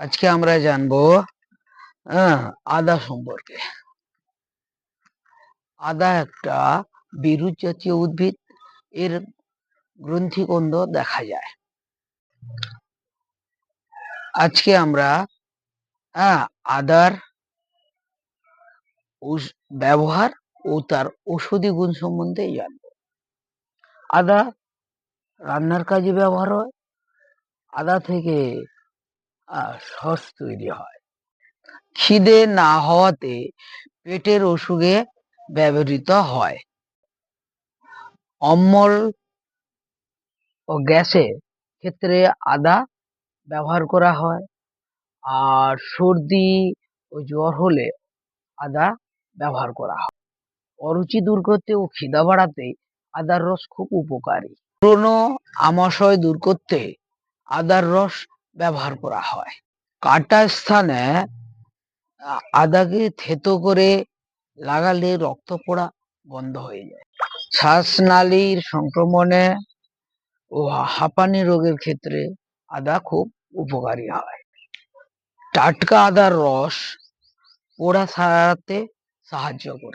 আজকে আমরা জানব আদা সম্পর্কে। আদা একটা বিরুৎ জাতীয় উদ্ভিদ, এর গ্রন্থিকন্দ দেখা যায়। আজকে আমরা আদার ব্যবহার ও তার ঔষধি গুণ সম্বন্ধে জানব। আদা রান্নার কাজে ব্যবহার হয়, আদা থেকে সস তৈরি হয়। খিদে না হওয়াতে পেটের অসুখে ব্যবহৃত হয়। অম্বল ও গ্যাসের ক্ষেত্রে আদা ব্যবহার করা হয় আর সর্দি ও জ্বর হলে আদা ব্যবহার করা হয়। অরুচি দূর করতে ও খিদা বাড়াতে আদার রস খুব উপকারী। পুরনো আমাশয় দূর করতে আদার রস ব্যবহার করা হয়। কাটা স্থানে আদাকে থেতো করে লাগালে রক্ত পড়া বন্ধ হয়ে যায়। শ্বাসনালীর সংক্রমণে ও হাঁপানি রোগের ক্ষেত্রে আদা খুব উপকারী হয়। টাটকা আদার রস পোড়া সারাতে সাহায্য করে।